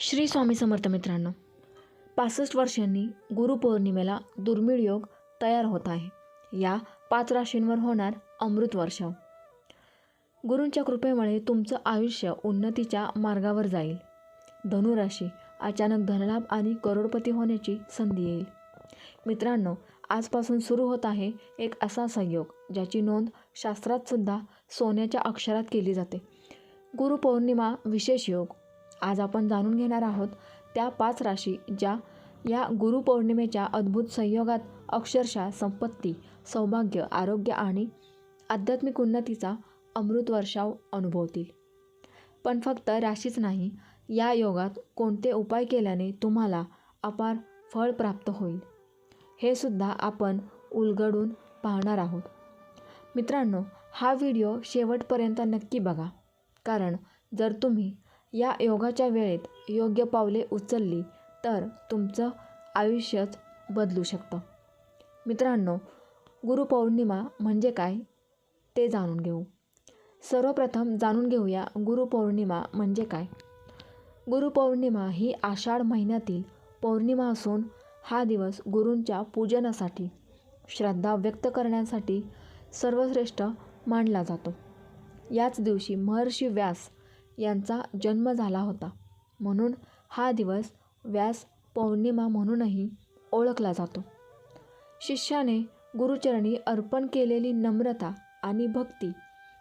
श्री स्वामी समर्थ मित्रांनो पासष्ट वर्षांनी गुरुपौर्णिमेला दुर्मिळ योग तयार होत आहे. या पाच राशींवर होणार अमृत वर्ष. गुरूंच्या कृपेमुळे तुमचं आयुष्य उन्नतीच्या मार्गावर जाईल. धनुराशी अचानक धनलाभ आणि करोडपती होण्याची संधी येईल. मित्रांनो आजपासून सुरू होत आहे एक असा संयोग ज्याची नोंद शास्त्रातसुद्धा सोन्याच्या अक्षरात केली जाते. गुरुपौर्णिमा विशेष योग. आज आपण जाणून घेणार आहोत त्या पाच राशी ज्या या गुरुपौर्णिमेच्या अद्भुत संयोगात अक्षरशः संपत्ती सौभाग्य आरोग्य आणि आध्यात्मिक उन्नतीचा अमृत वर्षाव अनुभवतील. पण फक्त राशीच नाही या योगात कोणते उपाय केल्याने तुम्हाला अपार फळ प्राप्त होईल हे सुद्धा आपण उलगडून पाहणार आहोत. मित्रांनो हा व्हिडिओ शेवटपर्यंत नक्की बघा कारण जर तुम्ही या योगाच्या वेळेत योग्य पावले उचलली तर तुमचं आयुष्यच बदलू शकतं. मित्रांनो गुरुपौर्णिमा म्हणजे काय ते जाणून घेऊ. सर्वप्रथम जाणून घेऊया गुरुपौर्णिमा म्हणजे काय. गुरुपौर्णिमा ही आषाढ महिन्यातील पौर्णिमा असून हा दिवस गुरूंच्या पूजनासाठी श्रद्धा व्यक्त करण्यासाठी सर्वश्रेष्ठ मानला जातो. याच दिवशी महर्षी व्यास यांचा जन्म झाला होता. म्हणून हा दिवस व्यास पौर्णिमा म्हणूनही ओळखला जातो. शिष्याने गुरुचरणी अर्पण केलेली नम्रता आणि भक्ती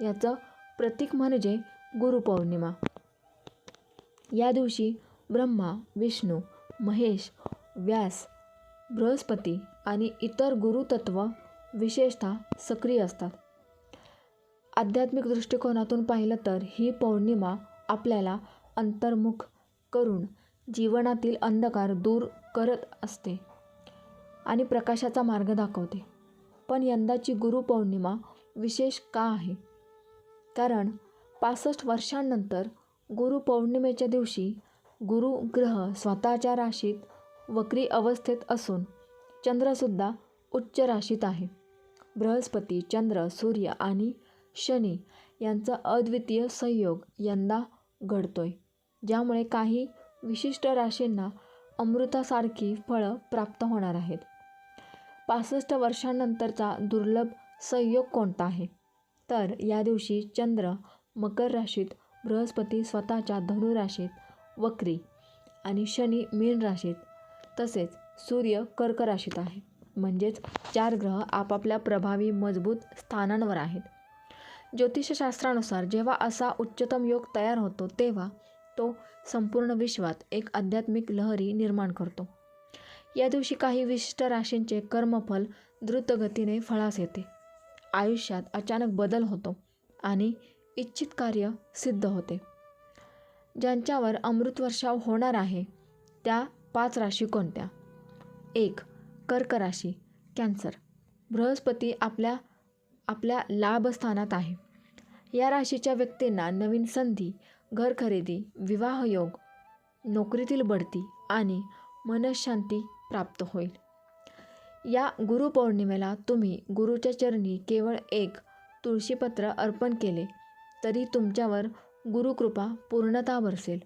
याचं प्रतीक म्हणजे गुरुपौर्णिमा. या दिवशी ब्रह्मा विष्णू महेश व्यास बृहस्पती आणि इतर गुरुतत्व विशेषतः सक्रिय असतात. आध्यात्मिक दृष्टिकोनातून पाहिलं तर ही पौर्णिमा आपल्याला अंतर्मुख करून जीवनातील अंधकार दूर करत असते आणि प्रकाशाचा मार्ग दाखवते. पण यंदाची गुरुपौर्णिमा विशेष का आहे? कारण पासष्ट वर्षांनंतर गुरुपौर्णिमेच्या दिवशी गुरु ग्रह स्वतःच्या राशीत वक्री अवस्थेत असून चंद्रसुद्धा उच्च राशीत आहे. बृहस्पती चंद्र सूर्य आणि शनी यांचा अद्वितीय संयोग यंदा घडतोय ज्यामुळे काही विशिष्ट राशींना अमृतासारखी फळं प्राप्त होणार आहेत. पासष्ट वर्षांनंतरचा दुर्लभ संयोग कोणता आहे? तर या दिवशी चंद्र मकर राशीत बृहस्पती स्वतःच्या धनुराशीत वक्री आणि शनी मीन राशीत तसेच सूर्य कर्क राशीत आहे. म्हणजेच चार ग्रह आपापल्या प्रभावी मजबूत स्थानांवर आहेत. ज्योतिषशास्त्रानुसार जेव्हा असा उच्चतम योग तयार होतो तेव्हा तो संपूर्ण विश्वात एक आध्यात्मिक लहरी निर्माण करतो. या दिवशी काही विशिष्ट राशींचे कर्मफल द्रुतगतीने फळास येते. आयुष्यात अचानक बदल होतो आणि इच्छित कार्य सिद्ध होते. ज्यांच्यावर अमृतवर्षाव होणार आहे त्या पाच राशी कोणत्या? एक कर्क राशी कॅन्सर. बृहस्पती आपल्या आपल्या लाभस्थानात आहे. या राशीच्या व्यक्तींना नवीन संधी घर खरेदी विवाहयोग नोकरीतील बढती आणि मनशांती प्राप्त होईल. या गुरुपौर्णिमेला तुम्ही गुरुच्या चरणी केवळ एक तुळशीपत्र अर्पण केले तरी तुमच्यावर गुरुकृपा पूर्णता बरसेल.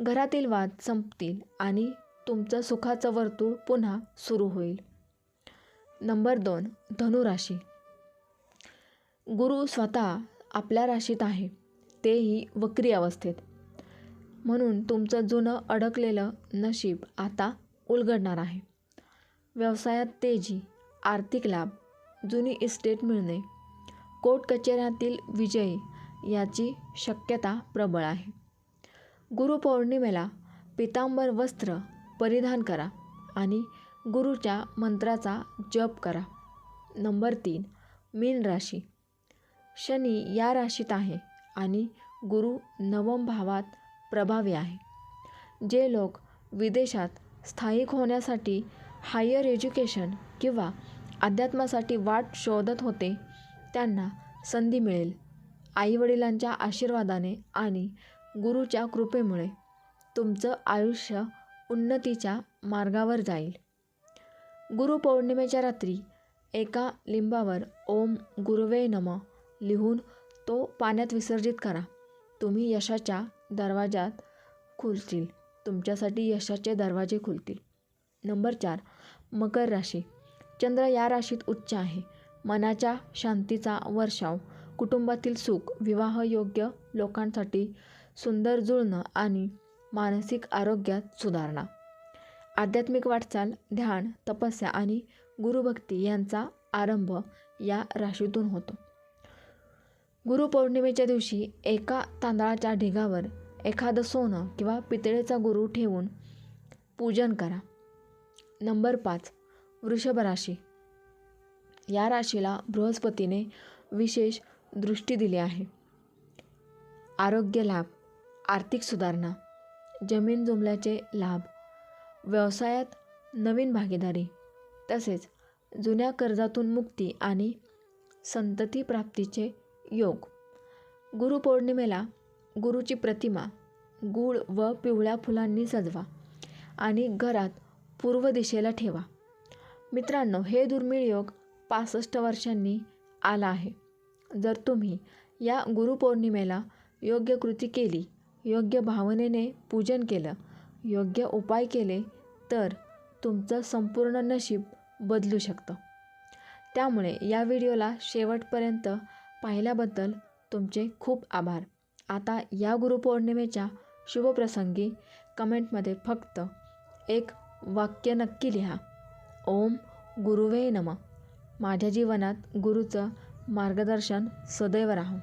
घरातील वाद संपतील आणि तुमचं सुखाचं वर्तुळ पुन्हा सुरू होईल. नंबर दोन धनुराशी. गुरु स्वतः आपल्या राशीत आहे तेही वक्री अवस्थेत. म्हणून तुमचं जुनं अडकलेलं नशीब आता उलगडणार आहे. व्यवसायात तेजी आर्थिक लाभ जुनी इस्टेट मिळणे कोर्ट कचेऱ्यातील विजय याची शक्यता प्रबळ आहे. गुरुपौर्णिमेला पितांबर वस्त्र परिधान करा आणि गुरुच्या मंत्राचा जप करा. नंबर तीन मीन राशी. शनी या राशीत आहे आणि गुरु नवम भावात प्रभावी आहे. जे लोक विदेशात स्थायिक होण्यासाठी हायर एज्युकेशन किंवा अध्यात्मासाठी वाट शोधत होते त्यांना संधी मिळेल. आईवडिलांच्या आशीर्वादाने आणि गुरुच्या कृपेमुळे तुमचं आयुष्य उन्नतीच्या मार्गावर जाईल. गुरुपौर्णिमेच्या रात्री एका लिंबावर ओम गुरुवे नम. लिहून तो पाण्यात विसर्जित करा. तुम्ही यशाच्या दरवाजात खुलतील. तुमच्यासाठी यशाचे दरवाजे खुलतील. नंबर चार मकर राशी. चंद्र या राशीत उच्च आहे. मनाच्या शांतीचा वर्षाव कुटुंबातील सुख विवाहयोग्य लोकांसाठी सुंदर जुळणं आणि मानसिक आरोग्यात सुधारणा. आध्यात्मिक वाटचाल ध्यान तपस्या आणि गुरुभक्ती यांचा आरंभ या राशीतून होतो. गुरुपौर्णिमेच्या दिवशी एका तांदळाच्या ढिगावर एखादं सोनं किंवा पितळेचा गुरु ठेवून पूजन करा. नंबर पाच वृषभ राशी. या राशीला बृहस्पतीने विशेष दृष्टी दिली आहे. आरोग्य लाभ आर्थिक सुधारणा जमीन जुमल्याचे लाभ व्यवसायात नवीन भागीदारी तसेच जुन्या कर्जातून मुक्ती आणि संतती प्राप्तीचे योग. गुरुपौर्णिमेला गुरुची प्रतिमा गूळ व पिवळ्या फुलांनी सजवा आणि घरात पूर्व दिशेला ठेवा. मित्रांनो हे दुर्मिळ योग पासष्ट वर्षांनी आला आहे. जर तुम्ही या गुरुपौर्णिमेला योग्य कृती केली योग्य भावनेने पूजन केलं योग्य उपाय केले तर तुमचं संपूर्ण नशीब बदलू शकतं. त्यामुळे या व्हिडिओला शेवटपर्यंत पाहिल्याबद्दल तुमचे खूप आभार. आता या गुरुपौर्णिमेच्या शुभप्रसंगी कमेंटमध्ये फक्त एक वाक्य नक्की लिहा. ओम गुरुवे नम. माझ्या जीवनात गुरुचं मार्गदर्शन सदैव राहो.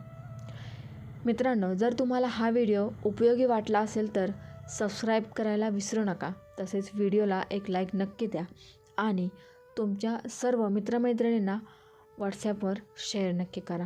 मित्रांनो जर तुम्हाला हा व्हिडिओ उपयोगी वाटला असेल तर सबस्क्राईब करायला विसरू नका. तसेच व्हिडिओला एक लाईक नक्की द्या आणि तुमच्या सर्व मित्रमैत्रिणींना व्हॉट्सॲपवर शेअर नक्की करा.